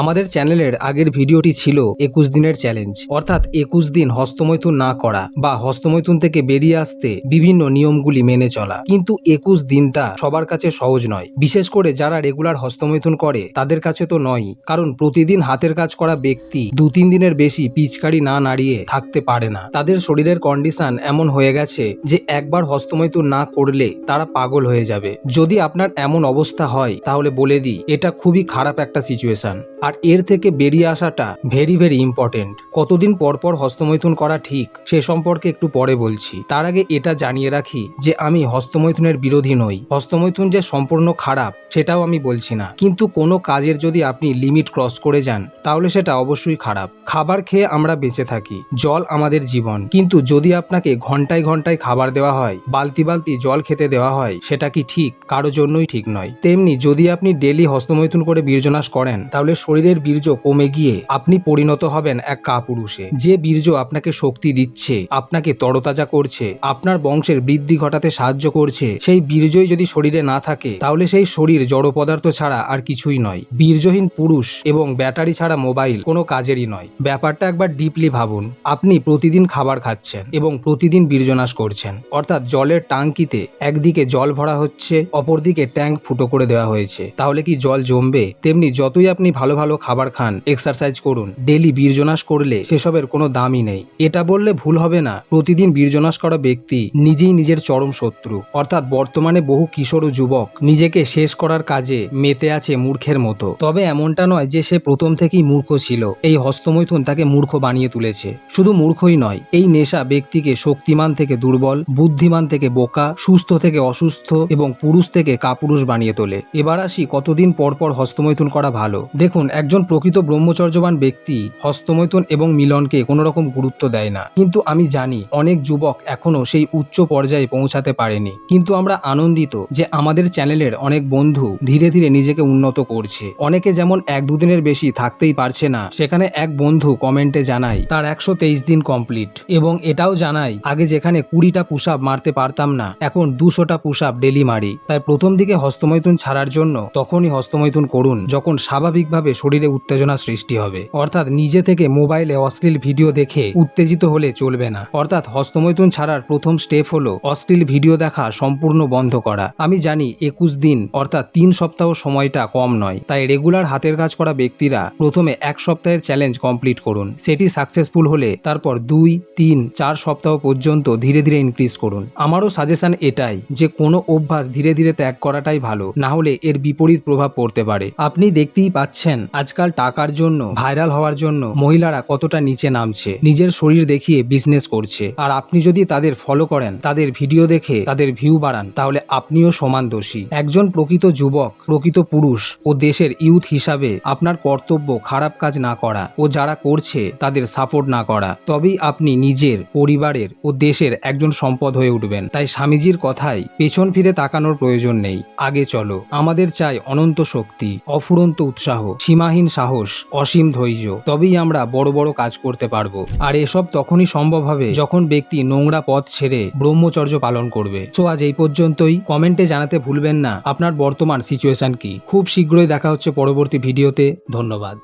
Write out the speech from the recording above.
আমাদের চ্যানেলের আগের ভিডিওটি ছিল একুশ দিনের চ্যালেঞ্জ। অর্থাৎ একুশ দিন হস্তমৈথুন না করা বা হস্তমৈথুন থেকে বেরিয়ে আসতে বিভিন্ন নিয়মগুলি মেনে চলা। কিন্তু একুশ দিনটা সবার কাছে সহজ নয়। বিশেষ করে যারা রেগুলার হস্তমৈথুন করে, তাদের কাছে তো নয় কারণ প্রতিদিন হাতের কাজ করা ব্যক্তি দু তিন দিনের বেশি পিচকারি না নাড়িয়ে থাকতে পারে না। তাদের শরীরের কন্ডিশন এমন হয়ে গেছে যে একবার হস্তমৈথুন না করলে তারা পাগল হয়ে যাবে। যদি আপনার এমন অবস্থা হয়, তাহলে বলে দিই, এটা খুবই খারাপ একটা সিচুয়েশন আর এর থেকে বেরিয়ে আসাটা ভেরি ভেরি ইম্পর্টেন্ট কতদিন পর পর হস্তমৈথুন করা ঠিক, সে সম্পর্কে একটু পরে বলছি। তার আগে এটা জানিয়ে রাখি যে আমি হস্তমৈথুনের বিরোধী নই। হস্তমৈথুন যে সম্পূর্ণ খারাপ, সেটাও আমি বলছি না। কিন্তু কোনো কাজের যদি আপনি লিমিট ক্রস করে যান, তাহলে সেটা অবশ্যই খারাপ। খাবার খেয়ে আমরা বেঁচে থাকি, জল আমাদের জীবন। কিন্তু যদি আপনাকে ঘন্টায় ঘন্টায় খাবার দেওয়া হয়, বালতি বালতি জল খেতে দেওয়া হয়, সেটা কি ঠিক? কারও জন্যই ঠিক নয়। তেমনি যদি আপনি ডেলি হস্তমৈথুন করে বীর্যনাশ করেন, তাহলে শরীরের বীর্য কমে গিয়ে আপনি পরিণত হবেন এক কাপুরুষে। যে বীর্য আপনাকে শক্তি দিচ্ছে, আপনাকে তরতাজা করছে, আপনার বংশের বৃদ্ধি ঘটাতে সাহায্য করছে, সেই বীর্যই যদি শরীরে না থাকে, তাহলে সেই শরীর জড় পদার্থ ছাড়া আর কিছুই নয়। বীর্যহীন পুরুষ এবং ব্যাটারি ছাড়া মোবাইল কোনো কাজেরই নয়। ব্যাপারটা একবার ডিপলি ভাবুন। আপনি প্রতিদিন খাবার খাচ্ছেন এবং প্রতিদিন বীর্যনাশ করছেন। অর্থাৎ জলের টাঙ্কিতে একদিকে জল ভরা হচ্ছে, অপরদিকে ট্যাঙ্ক ফুটো করে দেওয়া হয়েছে। তাহলে কি জল জমবে? তেমনি যতই আপনি ভালো ভালো খাবার খান এক্সারসাইজ করুন। ডেলি বীর্যনাশ করলে সেসবের কোনো দামই নেই। এটা বললে ভুল হবে না। প্রতিদিন বীর্যনাশ করা ব্যক্তি নিজেই নিজের চরম শত্রু। অর্থাৎ বর্তমানে বহু কিশোর ও যুবক নিজেকে শেষ করার কাজে মেতে আছে মূর্খের মতো। তবে এমনটা নয় যে সে প্রথম থেকেই মূর্খ ছিল। এই হস্তমৈথুন তাকে মূর্খ বানিয়ে তুলেছে। শুধু মূর্খই নয়, এই নেশা ব্যক্তিকে শক্তিমান থেকে দুর্বল, বুদ্ধিমান থেকে বোকা, সুস্থ থেকে অসুস্থ এবং পুরুষ থেকে কাপুরুষ বানিয়ে তোলে। এবার আসি কতদিন পর পর হস্তমৈথুন করা ভালো। দেখুন একজন প্রকৃত ব্রহ্মচর্যবান ব্যক্তি হস্তমৈথুন এবং মিলনকে কোনো রকম গুরুত্ব দেয় না। কিন্তু আমি জানি অনেক যুবক এখনও সেই উচ্চ পর্যায়ে পৌঁছাতে পারেনি। কিন্তু আমরা আনন্দিত যে আমাদের চ্যানেলের অনেক বন্ধু ধীরে ধীরে নিজেকে উন্নত করছে। অনেকে যেমন এক দুদিনের বেশি থাকতেই পারছে না, সেখানে এক বন্ধু কমেন্টে জানায়, তার একশো তেইশ দিন কমপ্লিট। এবং এটাও জানাই আগে যেখানে কুড়িটা পুশ মারতে পারতাম না, এখন দুশোটা পুশ ডেলি মারি। তাই প্রথম দিকে হস্তমৈথুন ছাড়ার জন্য তখনই হস্তমৈথুন করুন, যখন স্বাভাবিকভাবে শরীরে উত্তেজনা সৃষ্টি হবে। অর্থাৎ নিজে থেকে মোবাইলে অশ্লীল ভিডিও দেখে উত্তেজিত হলে চলবে না। অর্থাৎ হস্তমৈথুন ছাড়ার প্রথম স্টেপ হলো অশ্লীল ভিডিও দেখা সম্পূর্ণ বন্ধ করা। আমি জানি একুশ দিন, অর্থাৎ তিন সপ্তাহ সময়টা কম নয়। তাই রেগুলার হাতের কাজ করা ব্যক্তিরা প্রথমে এক সপ্তাহের চ্যালেঞ্জ কমপ্লিট করুন। সেটি সাকসেসফুল হলে তারপর দুই, তিন, চার সপ্তাহ পর্যন্ত ধীরে ধীরে ইনক্রিজ করুন। আমারও সাজেশন এটাই যে কোনো অভ্যাস ধীরে ধীরে ত্যাগ করাটাই ভালো। না হলে এর বিপরীত প্রভাব পড়তে পারে। আপনি দেখতেই পাচ্ছেন আজকাল টাকার জন্য, ভাইরাল হওয়ার জন্য মহিলারা কতটা নিচে নামছে, নিজের শরীর দেখিয়ে বিজনেস করছে। আর আপনি যদি তাদের ফলো করেন, তাদের ভিডিও দেখে, তাদের ভিউ বাড়ান, তাহলে আপনিও সমান দোষী। একজন প্রকৃত যুবক, প্রকৃত পুরুষ, ও দেশের ইউথ হিসাবে আপনার কর্তব্য খারাপ কাজ না করা, ও যারা করছে, তাদের সাপোর্ট না করা। তবেই আপনি নিজের, পরিবারের, ও দেশের একজন সম্পদ হয়ে উঠবেন। তাই স্বামীজির কথায় পেছন ফিরে তাকানোর প্রয়োজন নেই। আগে চলো, আমাদের চাই অনন্ত শক্তি, অফুরন্ত উৎসাহ সীমাহীন সাহস, অসীম ধৈর্য, তবেই আমরা বড় বড় কাজ করতে পারব। আর এসব তখনই সম্ভব হবে যখন ব্যক্তি নোংরা পথ ছেড়ে ব্রহ্মচর্য পালন করবে। সো আজ এই পর্যন্তই। কমেন্টে জানাতে ভুলবেন না। আপনার বর্তমান সিচুয়েশন কি? খুব শীঘ্রই দেখা হচ্ছে পরবর্তী ভিডিওতে। ধন্যবাদ।